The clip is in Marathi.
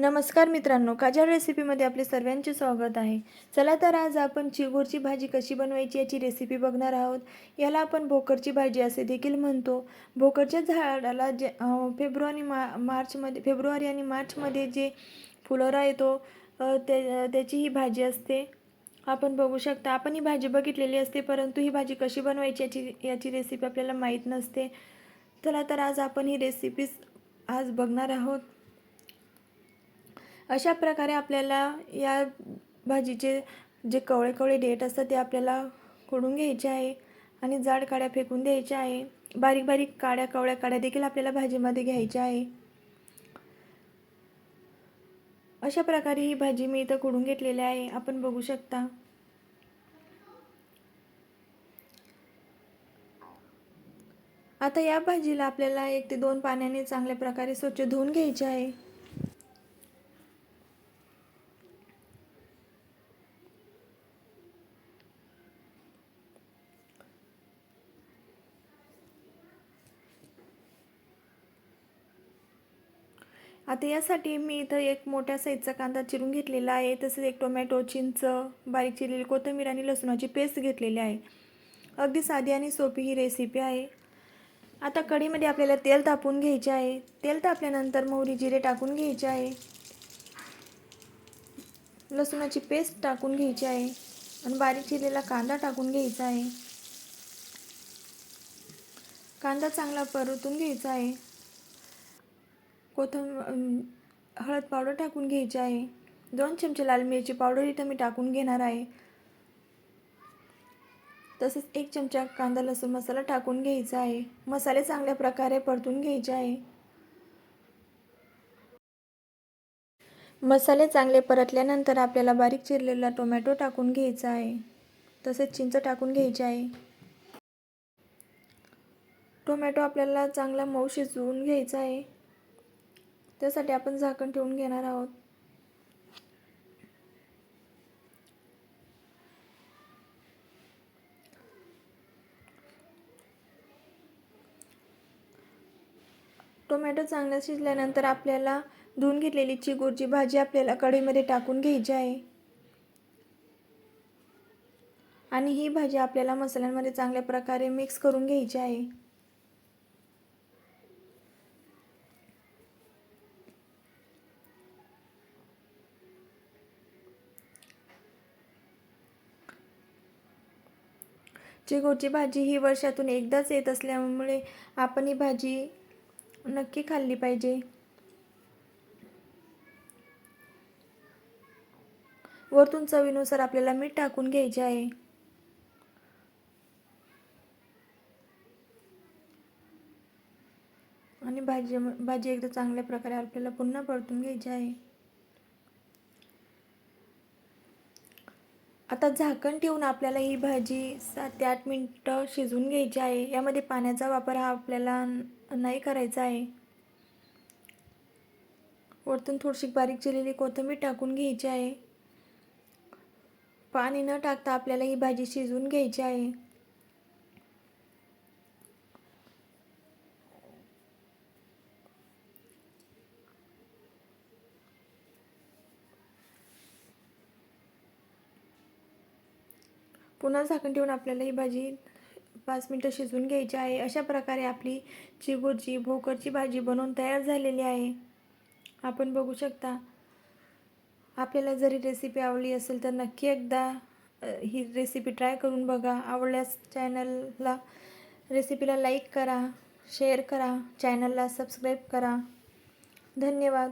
नमस्कार मित्रांनो काजळ रेसिपीमध्ये आपले सर्वांचे स्वागत आहे. चला तर आज आपण चिगूरची भाजी कशी बनवायची याची रेसिपी बघणार आहोत. याला आपण भोकरची भाजी असे देखील म्हणतो. भोकरच्या झाडाला जे फेब्रुवारी मा मार्चमध्ये फेब्रुवारी आणि मार्चमध्ये जे फुलोरा येतो त्या ते त्याची ही भाजी असते. आपण बघू शकता आपण ही भाजी बघितलेली असते परंतु ही भाजी कशी बनवायची याची याची रेसिपी आपल्याला माहीत नसते. चला तर आज आपण ही रेसिपीज आज बघणार आहोत. अशा प्रकारे आपल्याला या भाजीचे जे कवळे कवळे डेट असतात ते आपल्याला खोडून घ्यायचे आहे आणि जाड काड्या फेकून द्यायच्या आहे. बारीक बारीक काड्या कवळ्या काड्या देखील आपल्याला भाजीमध्ये घ्यायच्या आहे. अशा प्रकारे ही भाजी मी इथं खोडून घेतलेली आहे. आपण बघू शकता. आता या भाजीला आपल्याला एक ते दोन पाण्याने चांगल्या प्रकारे स्वच्छ धुवून घ्यायचे आहे. आता यासाठी मी इथं एक मोठ्या साईजचा कांदा चिरून घेतलेला आहे. तसेच एक टोमॅटो चिंच बारीक चिरलेली कोथिंबीर आणि लसूणाची पेस्ट घेतलेली आहे. अगदी साधी आणि सोपी ही रेसिपी आहे. आता कढीमध्ये आपल्याला तेल तापून घ्यायचे आहे. तेल तापल्यानंतर मोहरी जिरे टाकून घ्यायचे आहे. लसूणाची पेस्ट टाकून घ्यायची आहे. आणि बारीक चिरलेला कांदा टाकून घ्यायचा आहे. कांदा चांगला परतून घ्यायचा आहे. कोथंब हळद पावडर टाकून घ्यायची आहे. दोन चमचे लाल मिरची पावडर इथं मी टाकून घेणार आहे. तसेच एक चमचा कांदा लसूण मसाला टाकून घ्यायचा आहे. मसाले चांगल्या प्रकारे परतून घ्यायचे आहे. मसाले चांगले परतल्यानंतर आपल्याला बारीक चिरलेला टोमॅटो टाकून घ्यायचा आहे. तसेच चिंच टाकून घ्यायची आहे. टोमॅटो आपल्याला चांगला मऊ शिजवून घ्यायचा आहे. त्यासाठी आपण झाकण ठेवून घेणार आहोत. टोमॅटो चांगला शिजल्यानंतर आपल्याला धुवून घेतलेली चिगूरची भाजी आपल्याला कढईमध्ये टाकून घ्यायची आहे. आणि ही भाजी आपल्याला मसाल्यांमध्ये चांगल्या प्रकारे मिक्स करून घ्यायची आहे. चिगोरची भाजी ही वर्षातून एकदाच येत असल्यामुळे आपण ही भाजी नक्की खाल्ली पाहिजे. वरतून चवीनुसार आपल्याला मीठ टाकून घ्यायचे आहे. आणि भाजी भाजी एकदा चांगल्या प्रकारे आपल्याला पुन्हा परतून घ्यायची आहे. आता झाकण ठेवून आपल्याला ही भाजी सात ते आठ मिनटं शिजवून घ्यायची आहे. यामध्ये पाण्याचा वापर हा आपल्याला नाही करायचा आहे. वरतून थोडीशी बारीक चिरलेली कोथिंबीर टाकून घ्यायची आहे. पाणी न टाकता आपल्याला ही भाजी शिजवून घ्यायची आहे. पुन्हा झाकण ठेवून आपल्याला ही भाजी पाच मिनटं शिजवून घ्यायची आहे. अशा प्रकारे आपली चिगूरची भोकरची भाजी बनवून तयार झालेली आहे. आपण बघू शकता आपल्याला जरी रेसिपी आवडली असेल तर नक्की एकदा ही रेसिपी ट्राय करून बघा. आवडल्यास चॅनलला रेसिपीला लाईक करा शेअर करा चॅनलला सबस्क्राईब करा. धन्यवाद.